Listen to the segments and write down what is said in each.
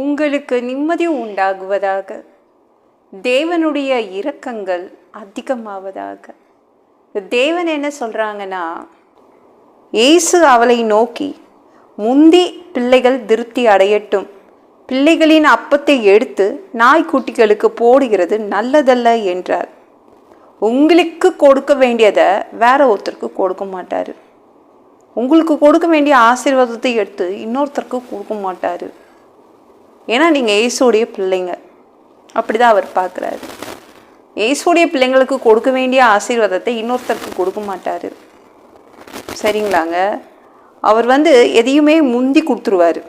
உங்களுக்கு நிம்மதி உண்டாகுவதாக. தேவனுடைய இரக்கங்கள் அதிகமாவதாக. தேவன் என்ன சொல்கிறாங்கன்னா இயேசு அவளை நோக்கி முந்தி பிள்ளைகள் திருப்தி அடையட்டும். பிள்ளைகளின் அப்பத்தை எடுத்து நாய்க்குட்டிகளுக்கு போடுகிறது நல்லதல்ல என்றார். உங்களுக்கு கொடுக்க வேண்டியதை வேற ஒருத்தருக்கு கொடுக்க மாட்டார். உங்களுக்கு கொடுக்க வேண்டிய ஆசீர்வாதத்தை எடுத்து இன்னொருத்தருக்கு கொடுக்க மாட்டார். ஏன்னா நீங்கள் இயேசுடைய பிள்ளைங்க. அப்படி தான் அவர் பார்க்குறாரு. இயேசுடைய பிள்ளைங்களுக்கு கொடுக்க வேண்டிய ஆசீர்வாதத்தை இன்னொருத்தருக்கு கொடுக்க மாட்டார். சரிங்களாங்க? அவர் வந்து எதையுமே முந்தி கொடுத்துருவார்.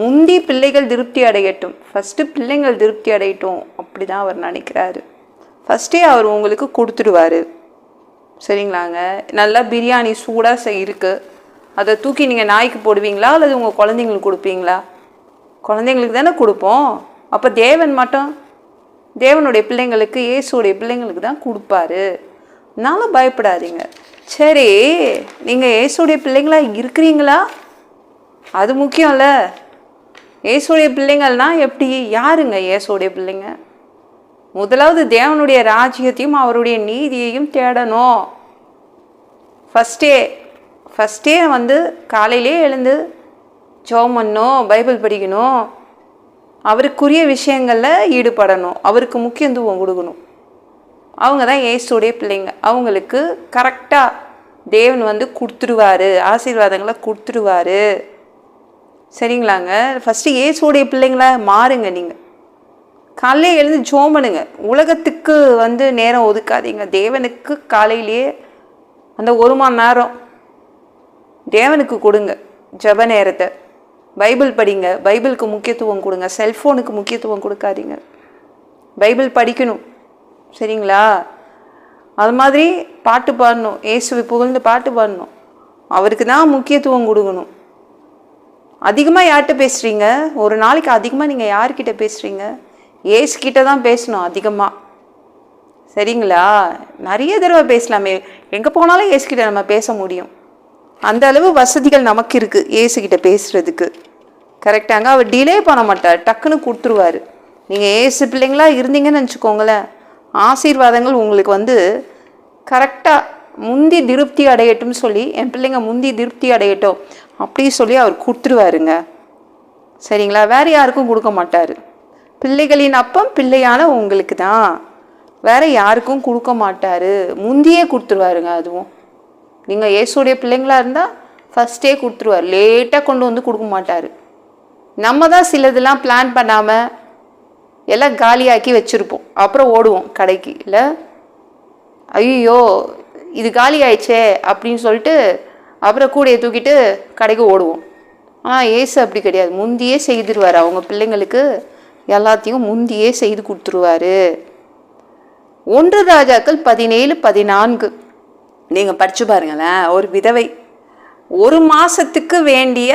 முந்தி பிள்ளைகள் திருப்தி அடையட்டும். ஃபஸ்ட்டு பிள்ளைங்கள் திருப்தி அடையட்டும். அப்படி தான் அவர் நினைக்கிறாரு. ஃபஸ்ட்டே அவர் உங்களுக்கு கொடுத்துடுவார். சரிங்களாங்க? நல்லா பிரியாணி சூடாக இருக்குது அதை தூக்கி நீங்கள் நாய்க்கு போடுவீங்களா? அல்லது உங்கள் குழந்தைங்களுக்கு கொடுப்பீங்களா? குழந்தைங்களுக்கு தானே கொடுப்போம். அப்போ தேவன் மட்டும் தேவனுடைய பிள்ளைங்களுக்கு இயேசுடைய பிள்ளைங்களுக்கு தான் கொடுப்பாரு. அதனால பயப்படாதீங்க. சரி நீங்கள் இயேசுடைய பிள்ளைங்களா இருக்கிறீங்களா? அது முக்கியம்ல இயேசுடைய பிள்ளைங்கள்னா எப்படி? யாருங்க இயேசுடைய பிள்ளைங்க? முதலாவது தேவனுடைய ராஜ்யத்தையும் அவருடைய நீதியையும் தேடணும். ஃபஸ்ட்டே ஃபஸ்ட்டே வந்து காலையிலே எழுந்து ஜோம் பண்ணணும் பைபிள் படிக்கணும். அவருக்குரிய விஷயங்களில் ஈடுபடணும். அவருக்கு முக்கியத்துவம் கொடுக்கணும். அவங்க தான் ஏசுடைய பிள்ளைங்க. அவங்களுக்கு கரெக்டாக தேவன் வந்து கொடுத்துருவாரு. ஆசீர்வாதங்களை கொடுத்துருவாரு. சரிங்களாங்க? ஃபஸ்ட்டு ஏசுடைய பிள்ளைங்களா மாறுங்க நீங்கள் காலையிலே எழுந்து ஜோம் பண்ணுங்க. உலகத்துக்கு வந்து நேரம் ஒதுக்காதீங்க. தேவனுக்கு காலையிலேயே அந்த ஒரு மணி நேரம் தேவனுக்கு கொடுங்க ஜெப நேரத்தை. பைபிள் படிங்க. பைபிளுக்கு முக்கியத்துவம் கொடுங்க. செல்ஃபோனுக்கு முக்கியத்துவம் கொடுக்காதீங்க. பைபிள் படிக்கணும். சரிங்களா? அது மாதிரி பாட்டு பாடணும். இயேசுவை புகழ்ந்து பாட்டு பாடணும். அவருக்கு தான் முக்கியத்துவம் கொடுக்கணும். அதிகமாக யார்கிட்ட பேசுகிறீங்க ஒரு நாளைக்கு அதிகமாக நீங்கள் யார்கிட்ட பேசுகிறீங்க ஏசுக்கிட்ட தான் பேசணும் அதிகமாக சரிங்களா? நிறைய தடவை பேசலாமே. எங்கே போனாலும் ஏசுக்கிட்ட நம்ம பேச முடியும். அந்த அளவு வசதிகள் நமக்கு இருக்குது ஏசுக்கிட்ட பேசுகிறதுக்கு கரெக்டாங்க அவர் டிலே பண்ண மாட்டார். டக்குன்னு கொடுத்துருவாரு. நீங்கள் ஏசு பிள்ளைங்களா இருந்தீங்கன்னு வச்சுக்கோங்களேன் ஆசீர்வாதங்கள் உங்களுக்கு வந்து கரெக்டாக முந்தி திருப்தி அடையட்டும்னு சொல்லி என் பிள்ளைங்க முந்தி திருப்தி அடையட்டும் அப்படி சொல்லி அவர் கொடுத்துருவாருங்க. சரிங்களா? வேறு யாருக்கும் கொடுக்க மாட்டார். பிள்ளைகளின் அப்பம் பிள்ளையான உங்களுக்கு தான். வேறு யாருக்கும் கொடுக்க மாட்டார். முந்தியே கொடுத்துருவாருங்க அதுவும். நீங்கள் இயேசுடைய பிள்ளைங்களா இருந்தால் ஃபஸ்ட்டே கொடுத்துருவார். லேட்டாக கொண்டு வந்து கொடுக்க மாட்டார். நம்ம தான் சிலதெல்லாம் பிளான் பண்ணாமல் எல்லாம் காலியாக்கி வச்சுருப்போம். அப்புறம் ஓடுவோம் கடைக்கு இல்லை? ஐயோ இது காலி ஆயிடுச்சே அப்படின்னு சொல்லிட்டு அப்புறம் கூடையை தூக்கிட்டு கடைக்கு ஓடுவோம். ஆனால் ஏசு அப்படி கிடையாது. முந்தியே செய்திருவார். அவங்க பிள்ளைங்களுக்கு எல்லாத்தையும் முந்தியே செய்து கொடுத்துருவாரு. ஒன்று ராஜாக்கள் பதினேழு பதினான்கு. நீங்கள் படித்து பாருங்களேன். ஒரு விதவை. ஒரு மாதத்துக்கு வேண்டிய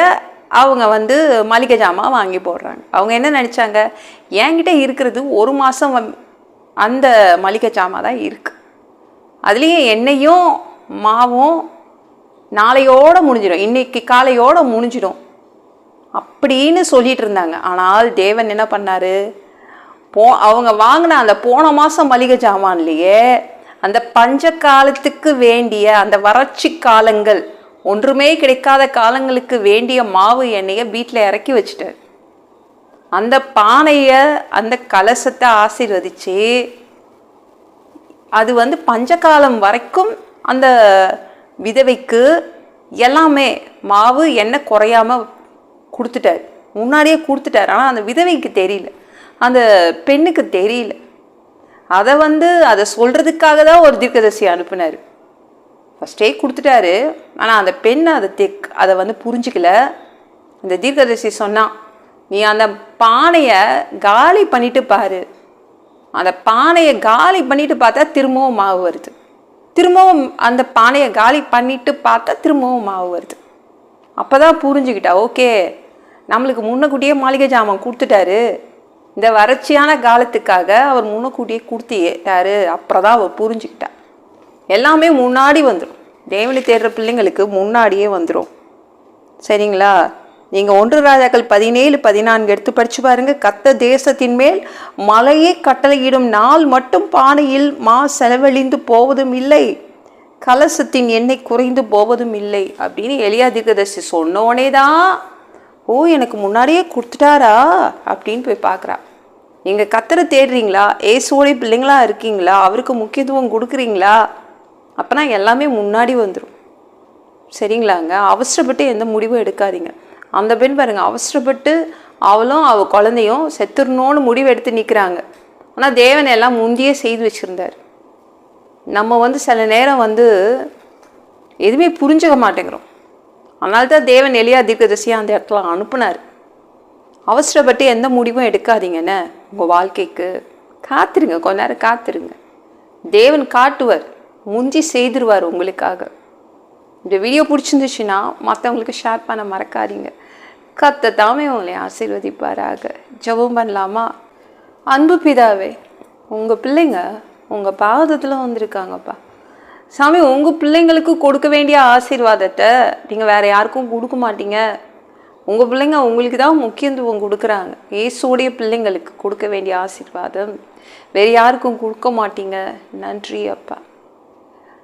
அவங்க வந்து மளிகை ஜாமான் வாங்கி போடுறாங்க. அவங்க என்ன நினச்சாங்க? என்கிட்ட இருக்கிறது ஒரு மாதம் அந்த மளிகை ஜாமான் தான் இருக்குது அதுலேயும் எண்ணெயும் மாவும் நாளையோட முடிஞ்சிடும். இன்றைக்கி காலையோட முடிஞ்சிடும். அப்படின்னு சொல்லிட்டு இருந்தாங்க. ஆனால் தேவன் என்ன பண்ணார்? போ அவங்க வாங்கின அந்த போன மாதம் மளிகை ஜாமான்லேயே அந்த பஞ்ச காலத்துக்கு வேண்டிய அந்த வறட்சி காலங்கள் ஒன்றுமே கிடைக்காத காலங்களுக்கு வேண்டிய மாவு எண்ணெயை வீட்டில் இறக்கி வச்சுட்டார் அந்த பானையை அந்த கலசத்தை ஆசீர்வதிச்சு அது வந்து பஞ்சகாலம் வரைக்கும் அந்த விதவைக்கு எல்லாமே மாவு எண்ணெய் குறையாம கொடுத்துட்டார். முன்னாடியே கொடுத்துட்டார் ஆனால் அந்த விதவைக்கு தெரியல. அந்த பெண்ணுக்கு தெரியல. அதை வந்து அதை சொல்கிறதுக்காக தான் ஒரு தீர்க்கதர்சி அனுப்புனார். ஃபஸ்ட்டே கொடுத்துட்டாரு. ஆனால் அந்த பெண் அதை தெக் அதை வந்து புரிஞ்சிக்கல. அந்த தீர்க்கதரிசி சொன்னான் நீ அந்த பானையை காலி பண்ணிட்டு பாரு. அந்த பானையை காலி பண்ணிட்டு பார்த்தா திரும்பவும் மாவு வருது. திரும்பவும் அந்த பானையை காலி பண்ணிட்டு பார்த்தா திரும்பவும் மாவு வருது. அப்போ தான் புரிஞ்சுக்கிட்டா ஓகே நம்மளுக்கு முன்னக்கூட்டியே மாளிகை ஜாமான் கொடுத்துட்டாரு. இந்த வறட்சியான காலத்துக்காக அவர் முன்னக்கூட்டியே கொடுத்துட்டாரு. அப்புறம் தான் அவர் புரிஞ்சுக்கிட்டா. எல்லாமே முன்னாடி வந்துடும் தேவனை தேடுற பிள்ளைங்களுக்கு முன்னாடியே வந்துடும் சரிங்களா? நீங்கள் ஒன்று ராஜாக்கள் பதினேழு பதினான்கு எடுத்து படித்து பாருங்க. கத்த தேசத்தின் மேல் மலையை கட்டளையிடும் நாள் மட்டும் பானையில் மா செலவழிந்து போவதும் இல்லை. கலசத்தின் எண்ணெய் குறைந்து போவதும் இல்லை அப்படின்னு எளியா தீர்க்கதரிசி சொன்னோடனே தான் ஓ எனக்கு முன்னாடியே கொடுத்துட்டாரா? அப்படின்னு போய் பார்க்குறா. நீங்கள் கத்தரை தேடுறீங்களா? ஏசுவோடைய பிள்ளைங்களா இருக்கீங்களா? அவருக்கு முக்கியத்துவம் கொடுக்குறீங்களா? அப்போனா எல்லாமே முன்னாடி வந்துடும் சரிங்களாங்க? அவசரப்பட்டு எந்த முடிவும் எடுக்காதீங்க. அந்த பெண் பாருங்கள் அவசரப்பட்டு அவளும் அவள் குழந்தையும் செத்துடணும்னு முடிவு எடுத்து நிற்கிறாங்க ஆனால் தேவன் எல்லாம் முந்தியே செய்து வச்சுருந்தார். நம்ம வந்து சில நேரம் வந்து எதுவுமே புரிஞ்சுக்க மாட்டேங்கிறோம். அதனால தான் தேவன் எளியா தீர்க்கதரிசியாக அந்த இடத்துல அனுப்புனார். அவசரப்பட்டு எந்த முடிவும் எடுக்காதீங்கன்னு உங்கள் வாழ்க்கைக்கு. காத்துருங்க. கொஞ்ச நேரம் காத்துருங்க. தேவன் காட்டுவார். முந்தி செய்திருவார் உங்களுக்காக. இந்த வீடியோ பிடிச்சிருந்துச்சுன்னா மற்றவங்களுக்கு ஷேர் பண்ண மறக்காதீங்க. கத்த தாமே உங்களை ஆசீர்வதிப்பாராக. ஜெபம் பண்ணலாமா? அன்பு பிதாவே உங்கள் பிள்ளைங்க உங்கள் பாதத்தில் வந்திருக்காங்கப்பா. சாமி உங்கள் பிள்ளைங்களுக்கு கொடுக்க வேண்டிய ஆசீர்வாதத்தை நீங்கள் வேறு யாருக்கும் கொடுக்க மாட்டீங்க. உங்கள் பிள்ளைங்க உங்களுக்கு தான் முக்கியத்துவம் கொடுக்குறாங்க. இயேசுடைய பிள்ளைங்களுக்கு கொடுக்க வேண்டிய ஆசீர்வாதம். வேறு யாருக்கும் கொடுக்க மாட்டீங்க. நன்றி அப்பா.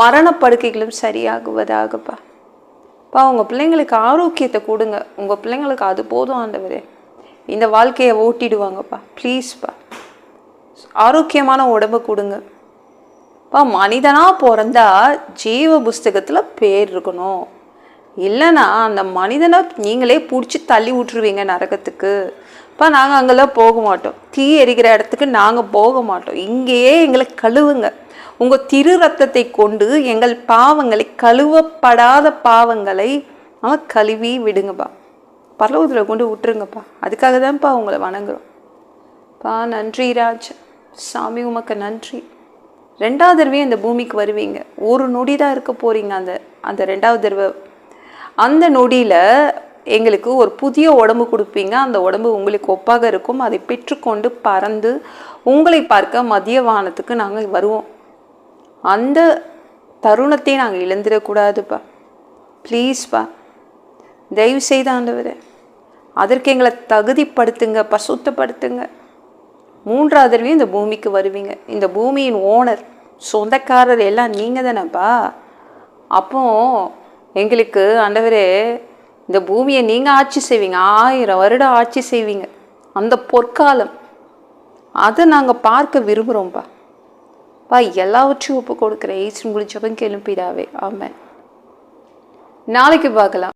மரணப்படுக்கைகளும் சரியாகுவதாகப்பா. பா உங்கள் பிள்ளைங்களுக்கு ஆரோக்கியத்தை கொடுங்க. உங்கள் பிள்ளைங்களுக்கு அது போதும் ஆண்டவரே. இந்த வாழ்க்கையை ஓட்டிடுவாங்கப்பா. ப்ளீஸ்ப்பா ஆரோக்கியமான உடம்பு கொடுங்க. பா மனிதனாக பிறந்தா ஜீவ புஸ்தகத்தில் பேர் இருக்கணும். இல்லைன்னா அந்த மனிதனை நீங்களே பிடிச்சி தள்ளி விட்டுருவீங்க நரகத்துக்கு. இப்போ நாங்கள் அங்கெல்லாம் போக மாட்டோம். தீ எரிக்கிற இடத்துக்கு நாங்கள் போக மாட்டோம். இங்கேயே எங்களை கழுவுங்க. உங்கள் திரு ரத்தத்தை கொண்டு எங்கள் பாவங்களை கழுவப்படாத பாவங்களை அவன் கழுவி விடுங்கப்பா. பரலோகத்தில் கொண்டு விட்டுருங்கப்பா. அதுக்காக தான்ப்பா உங்களை வணங்குறோம். பா நன்றி ராஜ். சாமி உமக்கு நன்றி. ரெண்டாவது தடவை இந்த பூமிக்கு வருவீங்க. ஒரு நொடி தான் இருக்க போகிறீங்க அந்த அந்த ரெண்டாவது தடவை. அந்த நொடியில் எங்களுக்கு ஒரு புதிய உடம்பு கொடுப்பீங்க. அந்த உடம்பு உங்களுக்கு ஒப்பாக இருக்கும். அதை பெற்றுக்கொண்டு பறந்து உங்களை பார்க்க மதிய வானத்துக்கு நாங்கள் வருவோம். அந்த தருணத்தை நாங்கள் இழந்துடக்கூடாதுப்பா. ப்ளீஸ்ப்பா தயவு செய்து ஆண்டவரே அதற்கு எங்களை தகுதிப்படுத்துங்க பசுத்தப்படுத்துங்க மூன்றாவது தடவையும் இந்த பூமிக்கு வருவீங்க. இந்த பூமியின் ஓனர் சொந்தக்காரர் எல்லாம் நீங்கள் தானேப்பா. அப்போ எங்களுக்கு ஆண்டவரே இந்த பூமியை நீங்கள் ஆட்சி செய்வீங்க. ஆயிரம் வருடம் ஆட்சி செய்வீங்க. அந்த பொற்காலம் அதை நாங்கள் பார்க்க விரும்புகிறோம்ப்பா பா எல்லாவற்றையும் ஒப்பு கொடுக்குற ஏசு முடிச்சவன் கேளும் பிதாவே நாளைக்கு பார்க்கலாம்.